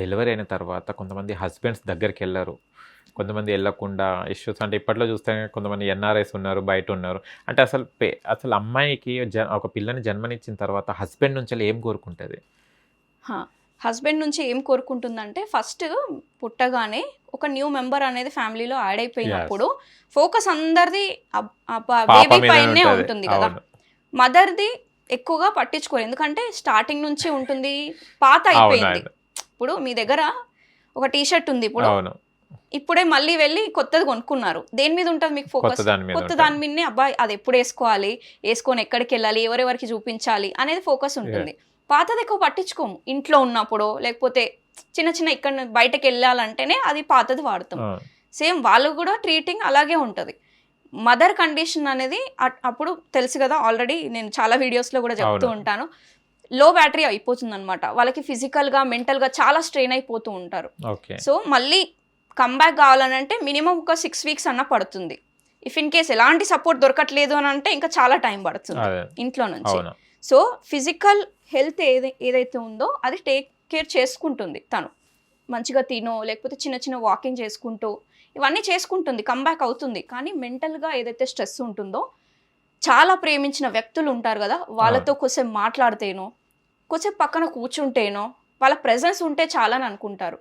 Delivery అయిన తర్వాత కొంతమంది హస్బెండ్స్ దగ్గరికి వెళ్ళరు కొంతమంది వెళ్ళకుండా ఇష్యూస్ అంటే ఇప్పట్లో చూస్తే కొంతమంది ఎన్ఆర్ఐస్ ఉన్నారు బయట ఉన్నారు. అంటే అసలు పే అసలు అమ్మాయికి జ ఒక పిల్లని జన్మనిచ్చిన తర్వాత హస్బెండ్ నుంచి ఏం కోరుకుంటుంది? హస్బెండ్ నుంచి ఏం కోరుకుంటుందంటే ఫస్ట్ పుట్టగానే ఒక న్యూ మెంబర్ అనేది ఫ్యామిలీలో యాడ్ అయిపోయినప్పుడు ఫోకస్ అందరిది బేబీ పైనే ఉంటది. కదా. మదర్ది ఎక్కువగా పట్టించుకోరు. ఎందుకంటే స్టార్టింగ్ నుంచి ఉంటుంది పాత అయిపోయింది. ఇప్పుడు మీ దగ్గర ఒక టీ షర్ట్ ఉంది ఇప్పుడు. అవును. ఇప్పుడే మళ్ళీ వెళ్ళి కొత్తది కొనుక్కున్నారు. దేని మీద ఉంటుంది మీకు ఫోకస్ కొత్త. దాని మీదనే అబ్బాయి అది ఎప్పుడు వేసుకోవాలి? వేసుకొని ఎక్కడికి వెళ్ళాలి? ఎవరెవరికి చూపించాలి? అనేది ఫోకస్ ఉంటుంది. పాతది ఎక్కువ పట్టించుకోము. ఇంట్లో ఉన్నప్పుడు లేకపోతే చిన్న చిన్న ఇక్కడ బయటకు వెళ్ళాలంటేనే అది పాతది వాడతాం. సేమ్ వాళ్ళు కూడా ట్రీటింగ్ అలాగే ఉంటుంది. మదర్ కండిషన్ అనేది అప్పుడు తెలుసు కదా ఆల్రెడీ నేను చాలా వీడియోస్లో కూడా చెప్తూ. ఉంటాను. లో బ్యాటరీ అయిపోతుంది అనమాట వాళ్ళకి ఫిజికల్గా మెంటల్గా చాలా స్ట్రెయిన్ అయిపోతూ ఉంటారు. సో మళ్ళీ కంబ్యాక్ కావాలనంటే మినిమం ఒక సిక్స్ వీక్స్ అన్న పడుతుంది. ఇఫ్ ఇన్ కేస్ ఎలాంటి సపోర్ట్ దొరకట్లేదు అని అంటే ఇంకా చాలా టైం పడుతుంది ఇంట్లో నుంచి. సో ఫిజికల్ హెల్త్ ఏది ఏదైతే ఉందో అది టేక్ కేర్ చేసుకుంటుంది తను. మంచిగా తినో లేకపోతే చిన్న చిన్న వాకింగ్ చేసుకుంటూ ఇవన్నీ చేసుకుంటుంది కంబ్యాక్ అవుతుంది. కానీ మెంటల్గా ఏదైతే స్ట్రెస్ ఉంటుందో చాలా ప్రేమించిన వ్యక్తులు ఉంటారు కదా వాళ్ళతో కొంచెం మాట్లాడితేనో కొంచెం పక్కన కూర్చుంటేనో వాళ్ళ ప్రెజెన్స్ ఉంటే చాలా అని అనుకుంటారు.